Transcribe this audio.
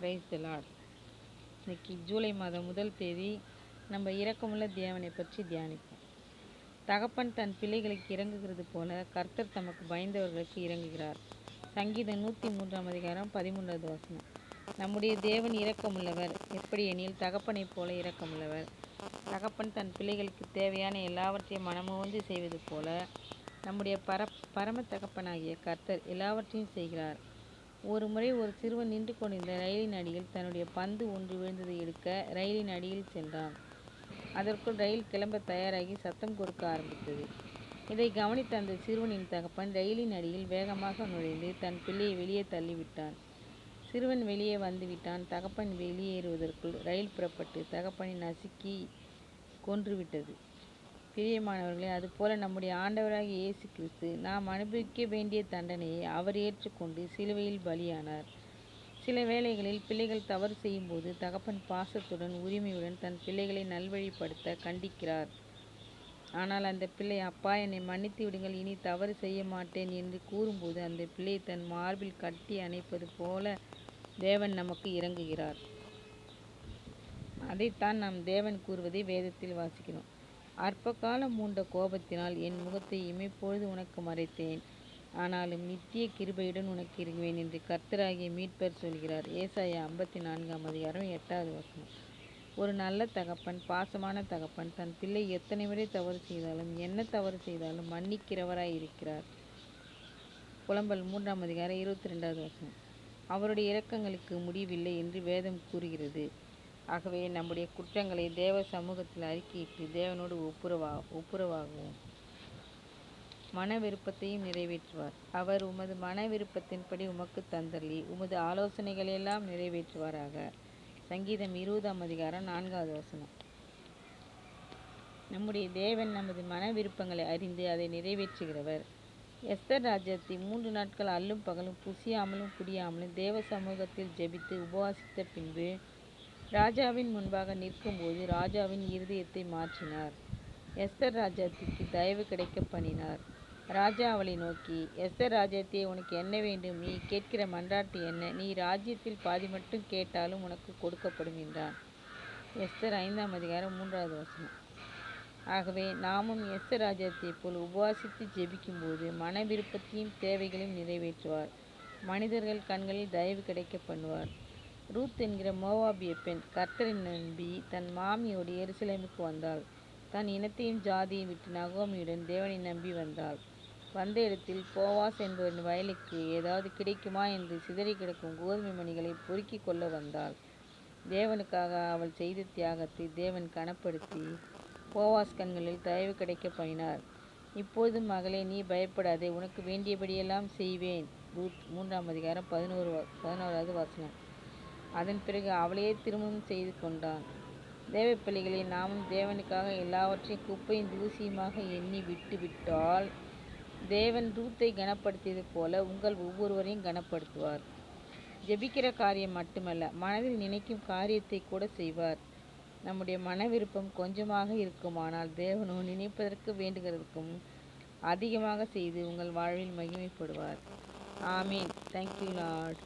Praise the Lord. இன்னைக்கு ஜூலை மாதம் முதல் தேதி நம்ம இரக்கமுள்ள தேவனை பற்றி தியானிப்போம். தகப்பன் தன் பிள்ளைகளுக்கு இறங்குகிறது போல கர்த்தர் தமக்கு பயந்தவர்களுக்கு இறங்குகிறார். சங்கீதம் நூற்றி மூன்றாம் அதிகாரம் பதிமூன்றாவது வசனம். நம்முடைய தேவன் இரக்கமுள்ளவர் எப்படி எனில் தகப்பனைப் போல இரக்கமுள்ளவர். தகப்பன் தன் பிள்ளைகளுக்கு தேவையான எல்லாவற்றையும் மனமுவந்து செய்வது போல நம்முடைய பர பரம தகப்பனாகிய கர்த்தர் எல்லாவற்றையும் செய்கிறார். ஒரு முறை ஒரு சிறுவன் நின்று கொண்டிருந்த ரயிலின் அடியில் தன்னுடைய பந்து ஒன்று விழுந்ததை எடுக்க ரயிலின் அடியில் சென்றான். அதற்குள் ரயில் கிளம்ப தயாராகி சத்தம் கொடுக்க ஆரம்பித்தது. இதை கவனித்த அந்த சிறுவனின் தகப்பன் ரயிலின் அடியில் வேகமாக நுழைந்து தன் பிள்ளையை வெளியே தள்ளிவிட்டான். சிறுவன் வெளியே வந்துவிட்டான் தகப்பன் வெளியேறுவதற்குள் ரயில் புறப்பட்டு தகப்பனை நசுக்கி கொன்றுவிட்டது பிரியமானவர்களே அதுபோல நம்முடைய ஆண்டவராகிய இயேசு கிறிஸ்து நாம் அனுபவிக்க வேண்டிய தண்டனையை அவர் ஏற்றுக்கொண்டு சிலுவையில் பலியானார். சில வேளைகளில் பிள்ளைகள் தவறு செய்யும்போது தகப்பன் பாசத்துடன் உரிமையுடன் தன் பிள்ளைகளை நல்வழிப்படுத்த கண்டிக்கிறார். ஆனால் அந்த பிள்ளை அப்பா என்னை மன்னித்து விடுங்கள் இனி தவறு செய்ய மாட்டேன் என்று கூறும்போது அந்த பிள்ளை தன் மார்பில் கட்டி அணைப்பது போல தேவன் நமக்கு இறங்குகிறார். அதைத்தான் நாம் தேவன் கூறுவதை வேதத்தில் வாசிக்கிறோம். அற்பகாலம் மூண்ட கோபத்தினால் என் முகத்தை இமைப்பொழுது உனக்கு மறைத்தேன். ஆனாலும் நித்திய கிருபையுடன் உனக்கு இருங்குவேன் என்று கர்த்தராகிய மீட்பர் சொல்கிறார். ஏசாயா ஐம்பத்தி நான்காம் அதிகாரம் எட்டாவது வசனம். ஒரு நல்ல தகப்பன் பாசமான தகப்பன் தன் பிள்ளை எத்தனை முறை தவறு செய்தாலும் என்ன தவறு செய்தாலும் மன்னிக்கிறவராய் இருக்கிறார். புலம்பல் மூன்றாம் அதிகாரம் இருபத்தி ரெண்டாவது வசனம். அவருடைய இரக்கங்களுக்கு முடிவில்லை என்று வேதம் கூறுகிறது. ஆகவே நம்முடைய குற்றங்களை தேவ சமூகத்தில் அறிக்கையிட்டு தேவனோடு ஒப்புரவா ஒப்புரவாகுவோம். மன விருப்பத்தையும் நிறைவேற்றுவார். அவர் உமது மன விருப்பத்தின்படி உமக்கு தந்தள்ளி உமது ஆலோசனைகளெல்லாம் நிறைவேற்றுவாராக. சங்கீதம் இருபதாம் அதிகாரம் நான்காவது வசனம். நம்முடைய தேவன் நமது மன விருப்பங்களை அறிந்து அதை நிறைவேற்றுகிறவர். எஸ்தர் ராஜ்யத்தை மூன்று நாட்கள் அல்லும் பகலும் புசியாமலும் குடியாமலும் தேவ சமூகத்தில் ஜெபித்து உபவாசித்த பின்பு ராஜாவின் முன்பாக நிற்கும்போது ராஜாவின் இருதயத்தை மாற்றினார். எஸ்தர் ராஜாத்திற்கு தயவு கிடைக்க பண்ணினார் ராஜா அவளை நோக்கி எஸ்தர் ராஜ்யத்தை உனக்கு என்ன வேண்டும்? நீ கேட்கிற மன்றாட்டு என்ன? நீ ராஜ்யத்தில் பாதி மட்டும் கேட்டாலும் உனக்கு கொடுக்கப்படும் என்றான். எஸ்தர் ஐந்தாம் அதிகாரம் மூன்றாவது வசனம். ஆகவே நாமும் எஸ்தர் ராஜ்யத்தை போல் உபவாசித்து ஜெபிக்கும்போது மன விருப்பத்தையும் தேவைகளையும் நிறைவேற்றுவார். மனிதர்கள் கண்களில் தயவு கிடைக்க பண்ணுவார். ரூத் என்கிற மோவாபிய பெண் கர்த்தரை நம்பி தன் மாமியோடு எருசலேமுக்கு வந்தாள். தன் இனத்தையும் ஜாதியையும் விட்டு நகோமியுடன் தேவனை நம்பி வந்தாள். வந்த இடத்தில் போவாஸ் என்பவரின் வயலுக்கு ஏதாவது கிடைக்குமா என்று சிதறி கிடக்கும் கோதுமை மணிகளை பொறுக்கி கொள்ள வந்தாள். தேவனுக்காக அவள் செய்த தியாகத்தை தேவன் கனப்படுத்தி போவாஸ் கண்களில் தயவு கிடைக்க பண்ணினார். இப்போது மகளே நீ பயப்படாதே உனக்கு வேண்டியபடியெல்லாம் செய்வேன். ரூத் மூன்றாம் அதிகாரம் பதினோரு பதினோராவது வாசனம். அதன் பிறகு அவளையே திருமணம் செய்து கொண்டான். தேவப்பிள்ளைகளை நாமும் தேவனுக்காக எல்லாவற்றையும் குப்பையும் தூசியுமாக எண்ணி விட்டு விட்டால் தேவன் ரூத்தை கனப்படுத்தியது போல உங்கள் ஒவ்வொருவரையும் கனப்படுத்துவார். ஜெபிக்கிற காரியம் மட்டுமல்ல மனதில் நினைக்கும் காரியத்தை கூட செய்வார். நம்முடைய மன விருப்பம் கொஞ்சமாக இருக்குமானால் தேவனோ நினைப்பதற்கு வேண்டுகிறதுக்கும் அதிகமாக செய்து உங்கள் வாழ்வில் மகிமைப்படுவார். ஆமீன். Thank you Lord